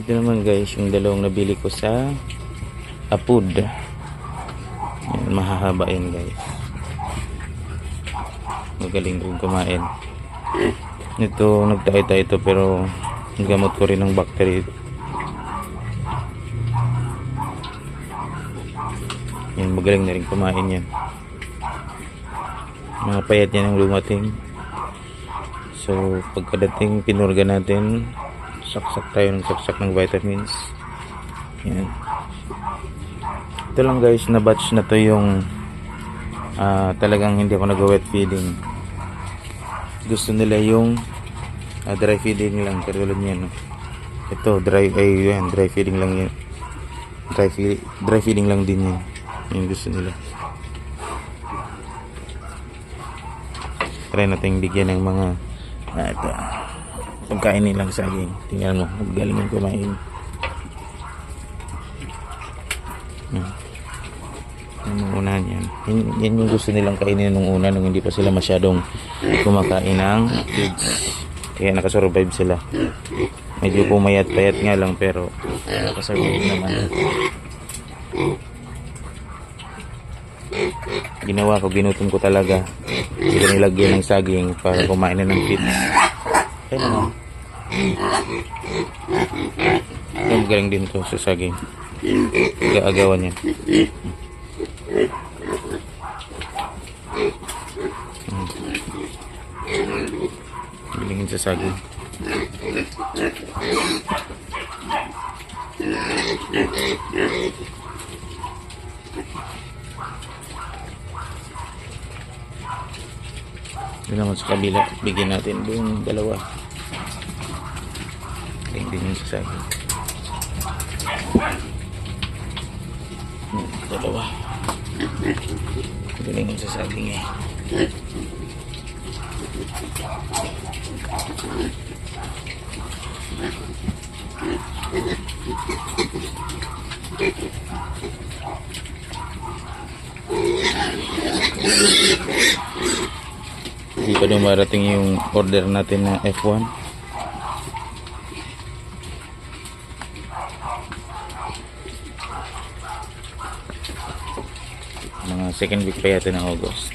Ito naman guys, yung dalawang nabili ko sa Apud. Yan, mahahaba guys. Magaling rin kumain. Ito, nagtayo-tayo ito pero gamot ko rin ng bacteria. Yan, magaling na rin kumain yan. Mga payat yan ang lumating. So, pagkadating pinurga natin, saksak tayo ng saksak ng vitamins. Yan. Ito lang guys, na batch na to yung ah, talagang hindi ako nag-wet feeding. Gusto nila yung ah, dry feeding lang, katulad niyan. No? Ito, dry, ay yan, dry feeding lang yan. Dry, feed, dry feeding lang din yan. Yung gusto nila. Try natin bigyan ng mga ah, ito, pagkain nilang saging. Tingnan mo, galing yung kumain. Hmm. Yung unahan yan. yan. Yan yung gusto nilang kainin nung una nung hindi pa sila masyadong kumakain ng kids. Kaya nakasurvive sila. Medyo pumayat-payat nga lang pero nakasurvive naman. Ginawa ko, ginutom ko talaga. Nilagyan ng saging para kumain na ng kids. Kaya naman. Yung galing din to sa saging. Gaagawan yan. Bilingin sa saging. Doon naman sa kabila, bigyan natin doon dalawa. Yung sa saging. Hmm, Dalawa. Galing yung sa saging eh. Hindi pa dumarating yung order natin na F1. Mga second week pa yata ng August.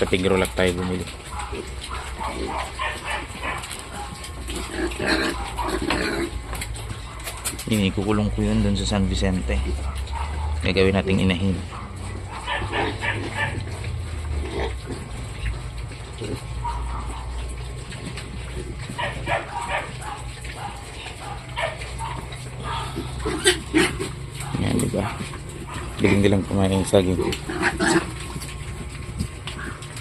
Sa Tigrolac tayo bumili. Yun, ikukulong ko yun dun sa San Vicente. Gagawin nating inahin. Yan, di ba? Galing-galing kumain saging.